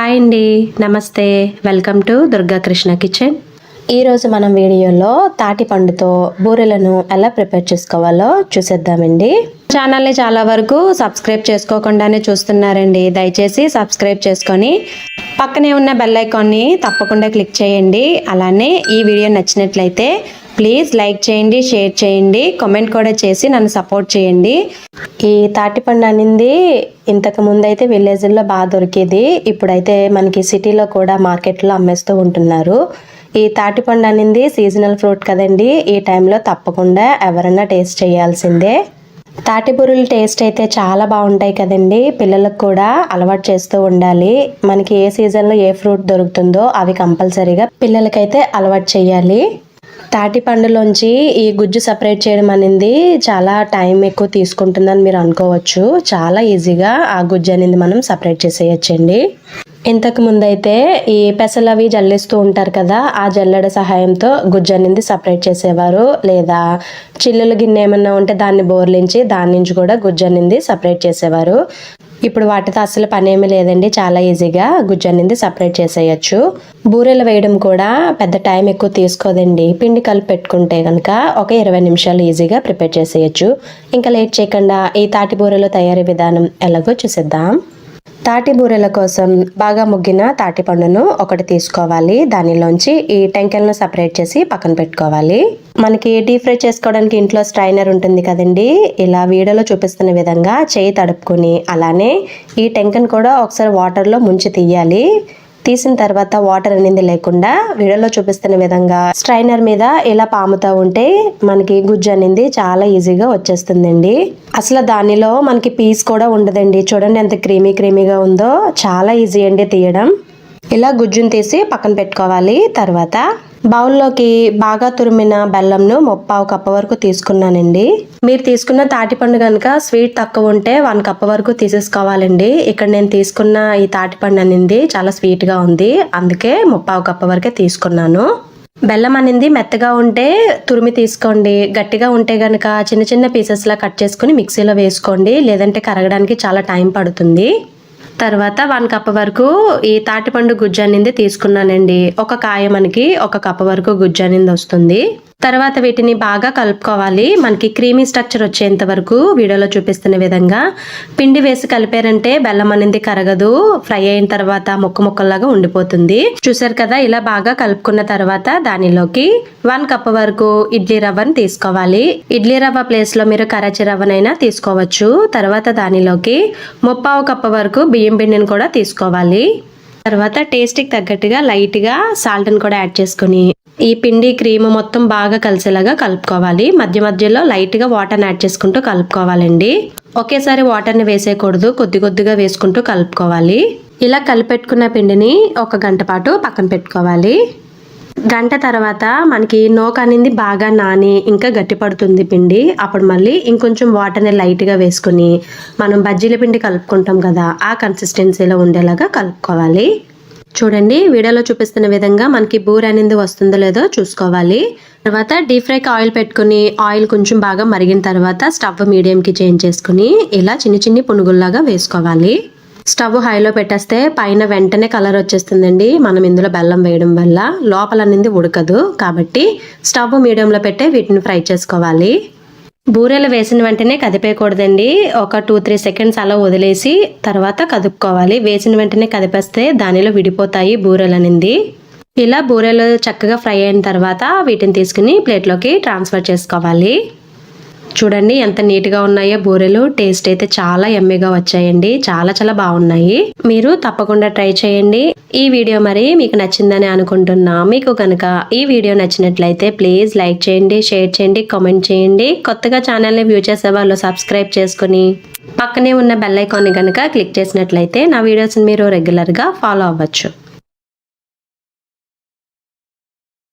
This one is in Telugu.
హాయ్ అండి. నమస్తే. Welcome to Durga Krishna kitchen. ఈరోజు మనం వీడియోలో తాటి పండుతో బూరెలను ఎలా ప్రిపేర్ చేసుకోవాలో చూసేద్దామండి. ఛానల్ని చాలా వరకు సబ్స్క్రైబ్ చేసుకోకుండానే చూస్తున్నారండి. దయచేసి సబ్స్క్రైబ్ చేసుకొని పక్కనే ఉన్న బెల్ ఐకాన్ని తప్పకుండా క్లిక్ చేయండి. అలానే ఈ వీడియో నచ్చినట్లయితే ప్లీజ్ లైక్ చేయండి షేర్ చేయండి కామెంట్ కూడా చేసి నన్ను సపోర్ట్ చేయండి. ఈ తాటిపండు అనేది ఇంతకు ముందు అయితే విలేజ్లో బాగా దొరికేది ఇప్పుడైతే మనకి సిటీలో కూడా మార్కెట్లో అమ్మేస్తూ ఉంటున్నారు. ఈ తాటిపండు అనేది సీజనల్ ఫ్రూట్ కదండి ఈ టైంలో తప్పకుండా ఎవరైనా టేస్ట్ చేయాల్సిందే. తాటిపూరులు టేస్ట్ అయితే చాలా బాగుంటాయి కదండి పిల్లలకు కూడా అలవాటు చేస్తూ ఉండాలి. మనకి ఏ సీజన్లో ఏ ఫ్రూట్ దొరుకుతుందో అవి కంపల్సరీగా పిల్లలకైతే అలవాటు చేయాలి. తాటి పండులోంచి ఈ గుజ్జు సపరేట్ చేయడం అనేది. చాలా టైం ఎక్కువ తీసుకుంటుందని మీరు అనుకోవచ్చు. చాలా ఈజీగా ఆ గుజ్జు అనేది మనం సపరేట్ చేసేయచ్చండి. ఇంతకు ముందైతే ఈ పెసలు అవి జల్లిస్తూ ఉంటారు కదా ఆ జల్లెడ సహాయంతో గుజ్జు అనేది సపరేట్ చేసేవారు. లేదా చిల్లుల గిన్నె ఏమన్నా ఉంటే దాన్ని బోర్లించి దాని నుంచి కూడా గుజ్జు అనేది సపరేట్ చేసేవారు. ఇప్పుడు వాటితో అసలు పనేమీ లేదండి. చాలా ఈజీగా గుజ్జు అనేది సపరేట్ చేసేయచ్చు. బూరెలు వేయడం కూడా పెద్ద టైం ఎక్కువ తీసుకోదండి. పిండి కలిపి పెట్టుకుంటే కనుక ఒక ఇరవై నిమిషాలు ఈజీగా ప్రిపేర్ చేసేయచ్చు. ఇంకా లేట్ చేయకుండా ఈ తాటి బూరెలు తయారీ విధానం ఎలాగో చూసేద్దాం. తాటి బూరెల కోసం బాగా ముగ్గిన తాటి పండును ఒకటి తీసుకోవాలి. దానిలోంచి ఈ టెంకెల్ను సపరేట్ చేసి పక్కన పెట్టుకోవాలి. మనకి డీప్ ఫ్రై చేసుకోవడానికి ఇంట్లో స్ట్రైనర్ ఉంటుంది కదండి. ఇలా వీడియోలో చూపిస్తున్న విధంగా చేయి తడుపుకొని అలానే ఈ టెంకన్ కూడా ఒకసారి వాటర్లో ముంచి తీయాలి. తీసిన తర్వాత వాటర్ అనేది లేకుండా వీడియోలో చూపిస్తున్న విధంగా స్ట్రైనర్ మీద ఇలా పాముతూ ఉంటే మనకి గుజ్జు అనేది చాలా ఈజీగా వచ్చేస్తుందండి. అసలు దానిలో మనకి పీస్ కూడా ఉండదండి. చూడండి ఎంత క్రీమీ క్రీమీగా ఉందో. చాలా ఈజీ అండి తీయడం. ఇలా గుజ్జును తీసి పక్కన పెట్టుకోవాలి. తర్వాత బౌల్లోకి బాగా తురిమిన బెల్లంను ముప్పావు కప్ప వరకు తీసుకున్నానండి. మీరు తీసుకున్న తాటిపండు కనుక స్వీట్ తక్కువ ఉంటే వన్ కప్ప వరకు తీసేసుకోవాలండి. ఇక్కడ నేను తీసుకున్న ఈ తాటిపండు అనేది చాలా స్వీట్గా ఉంది. అందుకే ముప్పావు కప్ప వరకే తీసుకున్నాను. బెల్లం అనేది మెత్తగా ఉంటే తురిమి తీసుకోండి. గట్టిగా ఉంటే కనుక చిన్న చిన్న పీసెస్లా కట్ చేసుకుని మిక్సీలో వేసుకోండి. లేదంటే కరగడానికి చాలా టైం పడుతుంది. తర్వాత వన్ కప్ వరకు ఈ తాటిపండు గుజ్జు అనేది తీసుకున్నానండి. ఒక కాయ మనకి ఒక కప్ వరకు గుజ్జు అనేది వస్తుంది. తర్వాత వీటిని బాగా కలుపుకోవాలి. మనకి క్రీమీ స్ట్రక్చర్ వచ్చేంత వరకు వీడియోలో చూపిస్తున్న విధంగా పిండి వేసి కలిపారంటే బెల్లం అనేది కరగదు ఫ్రై అయిన తర్వాత ముక్క ముక్కల్లాగా ఉండిపోతుంది. చూసారు కదా ఇలా బాగా కలుపుకున్న తర్వాత దానిలోకి వన్ కప్ వరకు ఇడ్లీ రవ్వను తీసుకోవాలి. ఇడ్లీ రవ్వ ప్లేస్లో మీరు కరాచీ రవ్వనైనా తీసుకోవచ్చు. తర్వాత దానిలోకి ముప్పావు కప్ప వరకు బియ్యం పిండిని కూడా తీసుకోవాలి. తర్వాత టేస్ట్కి తగ్గట్టుగా లైట్గా సాల్ట్ని కూడా యాడ్ చేసుకుని ఈ పిండి క్రీమ్ మొత్తం బాగా కలిసేలాగా కలుపుకోవాలి. మధ్య మధ్యలో లైట్గా వాటర్ని యాడ్ చేసుకుంటూ కలుపుకోవాలండి. ఒకేసారి వాటర్ని వేసేయకూడదు. కొద్ది కొద్దిగా వేసుకుంటూ కలుపుకోవాలి. ఇలా కలిపెట్టుకున్న పిండిని ఒక గంట పాటు పక్కన పెట్టుకోవాలి. గంట తర్వాత మనకి నోక అనేది బాగా నాని ఇంకా గట్టి పడుతుంది పిండి. అప్పుడు మళ్ళీ ఇంకొంచెం వాటర్ని లైట్గా వేసుకుని మనం బజ్జీల పిండి కలుపుకుంటాం కదా ఆ కన్సిస్టెన్సీలో ఉండేలాగా కలుపుకోవాలి. చూడండి వీడియోలో చూపిస్తున్న విధంగా మనకి బూర అనేది వస్తుందో లేదో చూసుకోవాలి. తర్వాత డీప్ ఫ్రైకి ఆయిల్ పెట్టుకుని ఆయిల్ కొంచెం బాగా మరిగిన తర్వాత స్టవ్ మీడియంకి చేంజ్ చేసుకుని ఇలా చిన్న చిన్ని పునుగుల్లాగా వేసుకోవాలి. స్టవ్ హైలో పెట్టేస్తే పైన వెంటనే కలర్ వచ్చేస్తుందండి. మనం ఇందులో బెల్లం వేయడం వల్ల లోపల అనేది ఉడకదు. కాబట్టి స్టవ్ మీడియంలో పెట్టే వీటిని ఫ్రై చేసుకోవాలి. బూరెలు వేసిన వెంటనే కదిపేయకూడదండి. ఒక టూ త్రీ సెకండ్స్ అలా వదిలేసి తర్వాత కదుపుకోవాలి. వేసిన వెంటనే కదిపేస్తే దానిలో విడిపోతాయి బూరెలు అనేది. ఇలా బూరెలు చక్కగా ఫ్రై అయిన తర్వాత వీటిని తీసుకుని ప్లేట్లోకి ట్రాన్స్ఫర్ చేసుకోవాలి. చూడండి ఎంత నీట్గా ఉన్నాయో బూరెలు. టేస్ట్ అయితే చాలా ఎమ్మెగా వచ్చాయండి. చాలా చాలా బాగున్నాయి. మీరు తప్పకుండా ట్రై చేయండి. ఈ వీడియో మరి మీకు నచ్చిందని అనుకుంటున్నా. మీకు కనుక ఈ వీడియో నచ్చినట్లయితే ప్లీజ్ లైక్ చేయండి షేర్ చేయండి కామెంట్ చేయండి. కొత్తగా ఛానల్ని వ్యూ చేసే వాళ్ళు సబ్స్క్రైబ్ చేసుకుని పక్కనే ఉన్న బెల్ ఐకాన్ని కనుక క్లిక్ చేసినట్లయితే నా వీడియోస్ని మీరు రెగ్యులర్గా ఫాలో అవ్వచ్చు.